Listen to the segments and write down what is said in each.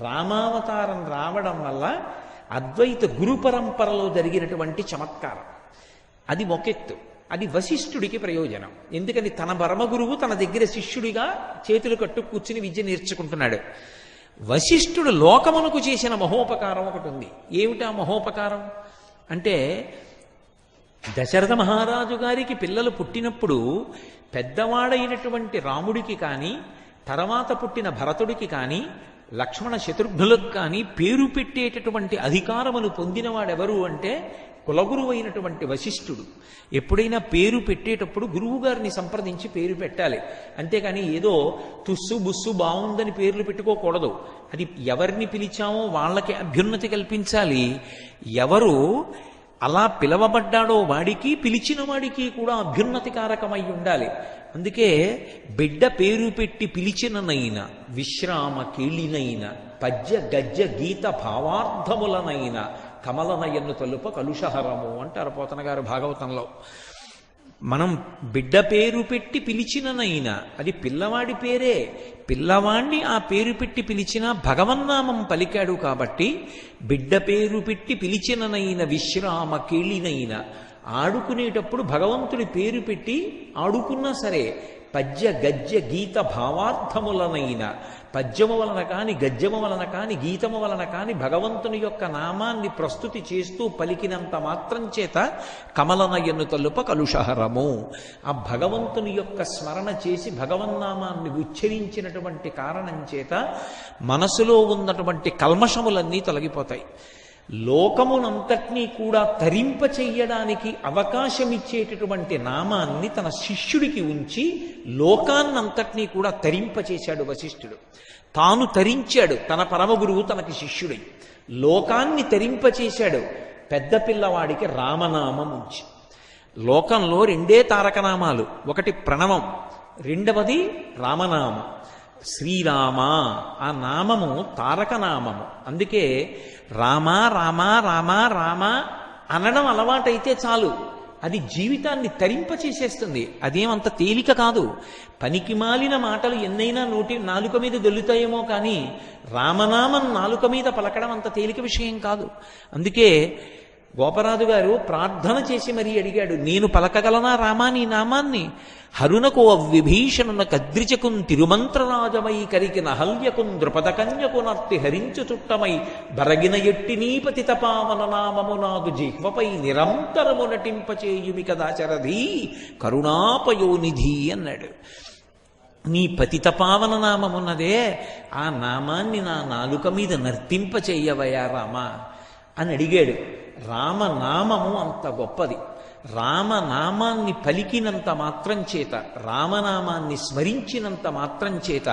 రామావతారం రావడం వల్ల అద్వైత గురు పరంపరలో జరిగినటువంటి చమత్కారం. అది మొకెత్తు. అది వశిష్ఠుడికి ప్రయోజనం. ఎందుకని తన పరమగురువు తన దగ్గర శిష్యుడిగా చేతులు కట్టు కూర్చుని విద్య నేర్చుకుంటున్నాడు. వశిష్ఠుడు లోకమునకు చేసిన మహోపకారం ఒకటి ఉంది. ఏమిటా మహోపకారం? అంటే దశరథ మహారాజు గారికి పిల్లలు పుట్టినప్పుడు పెద్దవాడైనటువంటి రాముడికి కానీ తర్వాత పుట్టిన భరతుడికి కానీ లక్ష్మణ శత్రుఘ్నులకు కానీ పేరు పెట్టేటటువంటి అధికారమును పొందినవాడెవరు అంటే కులగురువైనటువంటి వశిష్ఠుడు. ఎప్పుడైనా పేరు పెట్టేటప్పుడు గురువు గారిని సంప్రదించి పేరు పెట్టాలి. అంతేకాని ఏదో తుస్సు బుస్సు బాగుందని పేర్లు పెట్టుకోకూడదు. అది ఎవరిని పిలిచామో వాళ్ళకి అభ్యున్నతి కల్పించాలి. ఎవరు అలా పిలవబడ్డాడో వాడికి పిలిచిన వాడికి కూడా అభ్యున్నతికారకమై ఉండాలి. అందుకే బిడ్డ పేరు పెట్టి పిలిచిననైన విశ్రామ కేళినైన పద్య గద్య గీత భావార్థములనైన కమలనయన్ను తలుప కలుషహరము అంటారు పోతన గారు భాగవతంలో. మనం బిడ్డ పేరు పెట్టి పిలిచిననైనా అది పిల్లవాడి పేరే. పిల్లవాణ్ణి ఆ పేరు పెట్టి పిలిచిన భగవన్నామం పలికాడు కాబట్టి బిడ్డ పేరు పెట్టి పిలిచిననైన విశ్రామ కేళినైన ఆడుకునేటప్పుడు భగవంతుడి పేరు పెట్టి ఆడుకున్నా సరే పద్య గద్య గీత భావార్థములనైన పద్యము వలన కాని గద్యము వలన కాని గీతము వలన కాని భగవంతుని యొక్క నామాన్ని ప్రస్తుతి చేస్తూ పలికినంత మాత్రం చేత కమలనయ్యను తలుప కలుషహరము. ఆ భగవంతుని యొక్క స్మరణ చేసి భగవన్నామాన్ని ఉచ్చరించినటువంటి కారణం చేత మనసులో ఉన్నటువంటి కల్మషములన్నీ తొలగిపోతాయి. లోకమునంతటినీ కూడా తరింప చెయ్యడానికి అవకాశమిచ్చేటటువంటి నామాన్ని తన శిష్యుడికి ఉంచి లోకాన్నంతటినీ కూడా తరింప చేశాడు వశిష్ఠుడు. తాను తరించాడు తన పరమ గురువు తనకి శిష్యుడై. లోకాన్ని తరింపచేశాడు పెద్ద పిల్లవాడికి రామనామం ఉంచి. లోకంలో రెండే తారకనామాలు ఒకటి ప్రణవం రెండవది రామనామం. శ్రీరామ ఆ నామము తారక నామము. అందుకే రామ రామ రామ రామ అనడం అలవాటైతే చాలు. అది జీవితాన్ని తరింపచేసేస్తుంది. అదేమంత తేలిక కాదు. పనికి మాలిన మాటలు ఎన్నైనా నోటి నాలుక మీద దొల్లుతాయేమో కానీ రామనామం నాలుక మీద పలకడం అంత తేలిక విషయం కాదు. అందుకే గోపరాజు గారు ప్రార్థన చేసి మరీ అడిగాడు నేను పలకగలనా రామా నీ నామాన్ని? హరునకు అవ్విభీషణున కద్రిచకున్ తిరుమంత్రరాజమై కరికి నహల్యకున్ ద్రుపద కన్యకు నర్తి హరించు చుట్టమై బరగిన ఎట్టి నీపతి తపావన నామము నాదు జిహ్వపై నిరంతరము నటింపచేయుమి కదా చరధీ కరుణాపయోనిధి అన్నాడు. నీ పతిత పావన నామమున్నదే ఆ నామాన్ని నా నాలుక మీద నర్తింప చెయ్యవయా రామా? అని అడిగాడు. రామనామము అంత గొప్పది. రామనామాన్ని పలికినంత మాత్రం చేత రామనామాన్ని స్మరించినంత మాత్రం చేత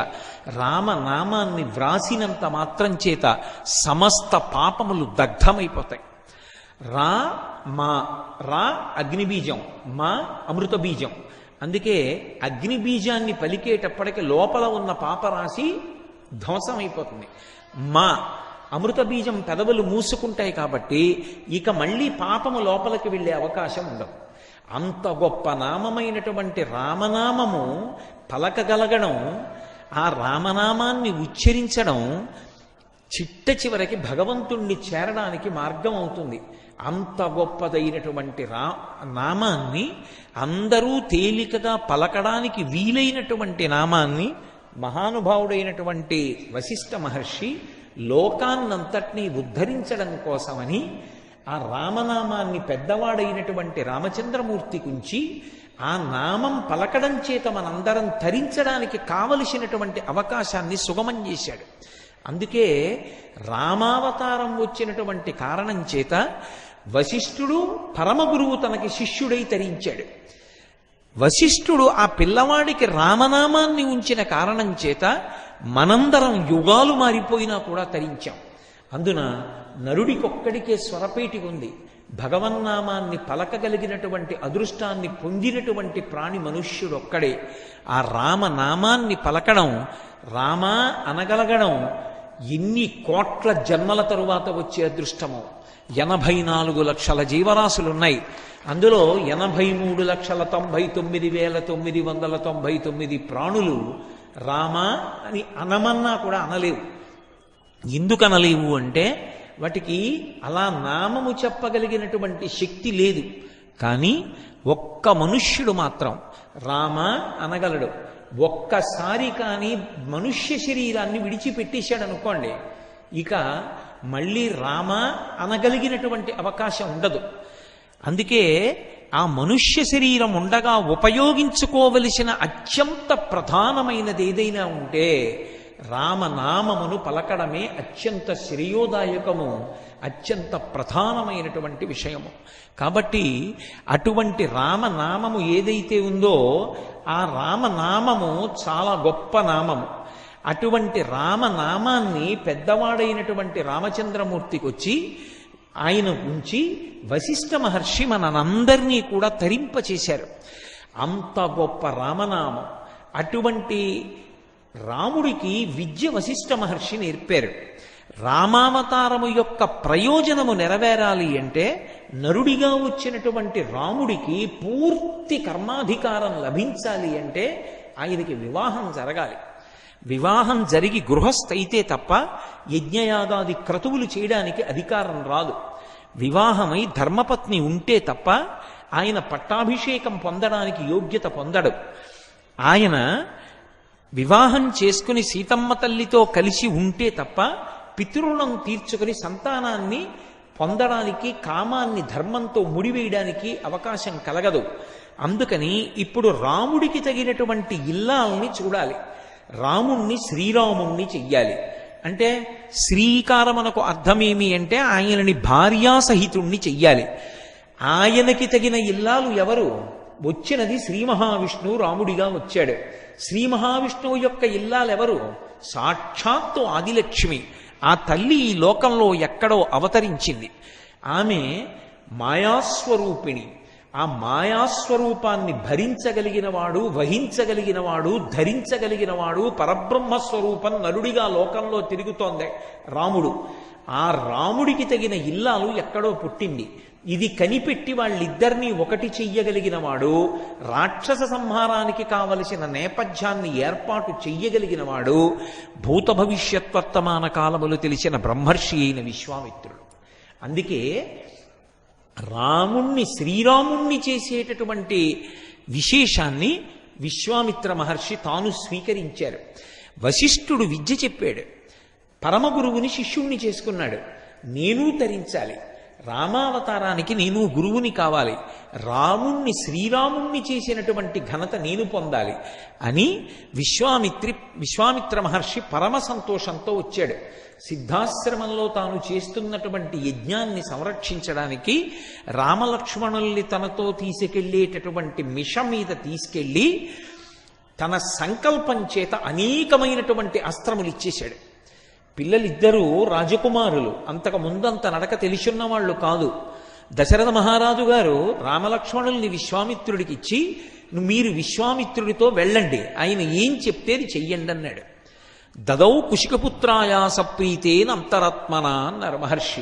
రామనామాన్ని వ్రాసినంత మాత్రం చేత సమస్త పాపములు దగ్ధమైపోతాయి. రా మా రా అగ్నిబీజం మా అమృత బీజం అందుకే అగ్నిబీజాన్ని పలికేటప్పటికి లోపల ఉన్న పాపరాశి ధ్వంసమైపోతుంది. మా అమృత బీజం పెదవులు మూసుకుంటాయి కాబట్టి ఇక మళ్ళీ పాపము లోపలికి వెళ్ళే అవకాశం ఉండదు. అంత గొప్ప నామమైనటువంటి రామనామము పలకగలగడం ఆ రామనామాన్ని ఉచ్చరించడం చిట్ట చివరికి భగవంతుణ్ణి చేరడానికి మార్గం అవుతుంది. అంత గొప్పదైనటువంటి రా నామాన్ని అందరూ తేలికగా పలకడానికి వీలైనటువంటి నామాన్ని మహానుభావుడైనటువంటి వశిష్ఠ మహర్షి లోకాన్నంతటినీ ఉద్ధరించడం కోసమని ఆ రామనామాన్ని పెద్దవాడైనటువంటి రామచంద్రమూర్తి గురించి ఆ నామం పలకడం చేత మనందరం తరించడానికి కావలసినటువంటి అవకాశాన్ని సుగమం చేశాడు. అందుకే రామావతారం వచ్చినటువంటి కారణం చేత వశిష్ఠుడు పరమగురువు తనకి శిష్యుడై తరించాడు. వశిష్ఠుడు ఆ పిల్లవాడికి రామనామాన్ని ఉంచిన కారణం చేత మనందరం యుగాలు మారిపోయినా కూడా తరించాం. అందున నరుడికొక్కడికే స్వరపేటి ఉంది. భగవన్నామాన్ని పలకగలిగినటువంటి అదృష్టాన్ని పొందినటువంటి ప్రాణి మనుష్యుడొక్కడే. ఆ రామనామాన్ని పలకడం రామా అనగలగడం ఎన్ని కోట్ల జన్మల తరువాత వచ్చే అదృష్టమో. ఎనభై నాలుగు లక్షల జీవరాశులున్నాయి. అందులో ఎనభై మూడు లక్షల తొంభై తొమ్మిది వేల తొమ్మిది వందల తొంభై తొమ్మిది ప్రాణులు రామ అని అనమన్నా కూడా అనలేవు. ఎందుకనలేవు అంటే వాటికి అలా నామము చెప్పగలిగినటువంటి శక్తి లేదు. కానీ ఒక్క మనుష్యుడు మాత్రం రామ అనగలడు. ఒక్కసారి కానీ మనుష్య శరీరాన్ని విడిచిపెట్టేశాడు అనుకోండి ఇక మళ్ళీ రామ అనగలిగినటువంటి అవకాశం ఉండదు. అందుకే ఆ మనుష్య శరీరం ఉండగా ఉపయోగించుకోవలసిన అత్యంత ప్రధానమైనది ఏదైనా ఉంటే రామనామమును పలకడమే అత్యంత శ్రేయోదాయకము అత్యంత ప్రధానమైనటువంటి విషయము. కాబట్టి అటువంటి రామనామము ఏదైతే ఉందో ఆ రామనామము చాలా గొప్ప నామము. అటువంటి రామనామాన్ని పెద్దవాడైనటువంటి రామచంద్రమూర్తికి వచ్చి ఆయన ఉంచి వశిష్ఠ మహర్షి మనందరినీ కూడా తరింపచేశారు అంత గొప్ప రామనామం. అటువంటి రాముడికి విద్య వశిష్ఠ మహర్షి నేర్పారు. రామావతారము యొక్క ప్రయోజనము నెరవేరాలి అంటే నరుడిగా వచ్చినటువంటి రాముడికి పూర్తి కర్మాధికారం లభించాలి అంటే ఆయనకి వివాహం జరగాలి. వివాహం జరిగి గృహస్థైతే తప్ప యజ్ఞయాగాది క్రతువులు చేయడానికి అధికారం రాదు. వివాహమై ధర్మపత్ని ఉంటే తప్ప ఆయన పట్టాభిషేకం పొందడానికి యోగ్యత పొందడు. ఆయన వివాహం చేసుకుని సీతమ్మ తల్లితో కలిసి ఉంటే తప్ప పితృణం తీర్చుకుని సంతానాన్ని పొందడానికి కామాన్ని ధర్మంతో ముడివేయడానికి అవకాశం కలగదు. అందుకని ఇప్పుడు రాముడికి తగినటువంటి ఇల్లాల్ని చూడాలి. రాముణ్ణి శ్రీరాముణ్ణి చెయ్యాలి. అంటే శ్రీకారమనకు అర్థమేమి అంటే ఆయనని భార్యాసహితుణ్ణి చెయ్యాలి. ఆయనకి తగిన ఇల్లాలు ఎవరు? వచ్చినది శ్రీ మహావిష్ణువు రాముడిగా వచ్చాడు. శ్రీ మహావిష్ణువు యొక్క ఇల్లాలెవరు? సాక్షాత్తు ఆదిలక్ష్మి. ఆ తల్లి ఈ లోకంలో ఎక్కడో అవతరించింది. ఆమె మాయాస్వరూపిణి. ఆ మాయాస్వరూపాన్ని భరించగలిగిన వాడు వహించగలిగిన వాడు ధరించగలిగిన వాడు పరబ్రహ్మ స్వరూపం లోకంలో తిరుగుతోంది. రాముడు. ఆ రాముడికి తగిన ఇల్లాలు ఎక్కడో పుట్టింది. ఇది కనిపెట్టి వాళ్ళిద్దరినీ ఒకటి చెయ్యగలిగిన వాడు రాక్షస సంహారానికి కావలసిన నేపథ్యాన్ని ఏర్పాటు చెయ్యగలిగిన వాడు భూత భవిష్యత్ వర్తమాన కాలములు తెలిసిన బ్రహ్మర్షి అయిన విశ్వామిత్రుడు. అందుకే రాముణ్ణి శ్రీరాముణ్ణి చేసేటటువంటి విశేషాన్ని విశ్వామిత్ర మహర్షి తాను స్వీకరించారు. వశిష్ఠుడు విద్య చెప్పాడు. పరమ గురువుని శిష్యుణ్ణి చేసుకున్నాడు. నేను తరించాలి. రామావతారానికి నేను గురువుని కావాలి. రాముణ్ణి శ్రీరాముణ్ణి చేసినటువంటి ఘనత నేను పొందాలి అని విశ్వామిత్రి విశ్వామిత్ర మహర్షి పరమ సంతోషంతో వచ్చాడు. సిద్ధాశ్రమంలో తాను చేస్తున్నటువంటి యజ్ఞాన్ని సంరక్షించడానికి రామలక్ష్మణుల్ని తనతో తీసుకెళ్ళేటటువంటి మిష మీద తీసుకెళ్ళి తన సంకల్పం చేత అనేకమైనటువంటి అస్త్రములు ఇచ్చేశాడు. పిల్లలిద్దరూ రాజకుమారులు. అంతకు ముందంత నడక తెలిసున్న వాళ్ళు కాదు. దశరథ మహారాజు గారు రామలక్ష్మణుల్ని విశ్వామిత్రుడికి ఇచ్చి మీరు విశ్వామిత్రుడితో వెళ్ళండి. ఆయన ఏం చెప్తేది చెయ్యండి అన్నాడు. దదౌ కుషికపుత్రాయా సప్రీతేన అంతరాత్మన అన్నారు మహర్షి.